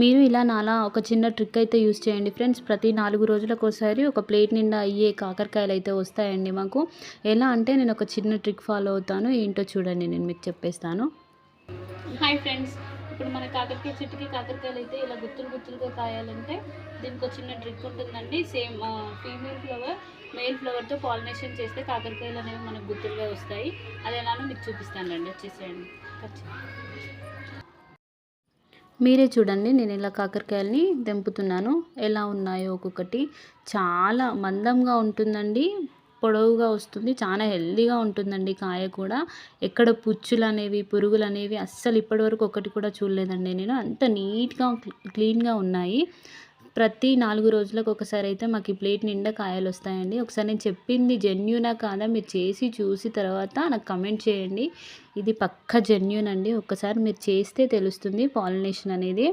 మీరు ఇలా నాలా ఒక చిన్న ట్రిక్ అయితే యూస్ చేయండి. ఫ్రెండ్స్ ప్రతి నాలుగు రోజులకోసారి ఒక ప్లేట్ నిండా అయ్యే కాకరకాయలు అయితే వస్తాయండి మాకు. ఎలా అంటే నేను ఒక చిన్న ట్రిక్ ఫాలో అవుతాను. ఏంటో చూడండి నేను మీకు చెప్పేస్తాను. హాయ్ ఫ్రెండ్స్ ఇప్పుడు మన కాకరకాయ చెట్టుకి కాకరకాయలు అయితే ఇలా గుత్తులు గుత్తులుగా కాయాలంటే దీనికి ఒక చిన్న ట్రిక్ ఉంటుందండి. సేమ్ ఫీమేల్ ఫ్లవర్ మేల్ ఫ్లవర్తో పాలినేషన్ చేస్తే కాకరకాయలు అనేవి మనకు గుత్తులుగా వస్తాయి. అది ఎలానో మీకు చూపిస్తానండి వచ్చేసేయండి. ఖచ్చితంగా మీరే చూడండి నేను ఇలా కాకరకాయలని తెంపుతున్నాను ఎలా ఉన్నాయో ఒక్కొక్కటి. చాలా మందంగా ఉంటుందండి. పొడవుగా వస్తుంది. చాలా హెల్దీగా ఉంటుందండి కాయ కూడా. ఎక్కడ పుచ్చులు అనేవి పురుగులు అనేవి అస్సలు ఇప్పటివరకు ఒకటి కూడా చూడలేదండి నేను. అంత నీట్గా క్లీన్గా ఉన్నాయి. ప్రతి నాలుగు రోజులకు ఒకసారి అయితే మాకు ఈ ప్లేట్ నిండా కాయలు వస్తాయండి. ఒకసారి నేను చెప్పింది జెన్యునా కాదా మీరు చేసి చూసి తర్వాత నాకు కమెంట్ చేయండి. ఇది పక్క జెన్యున్ అండి. ఒక్కసారి మీరు చేస్తే తెలుస్తుంది పాలినేషన్ అనేది.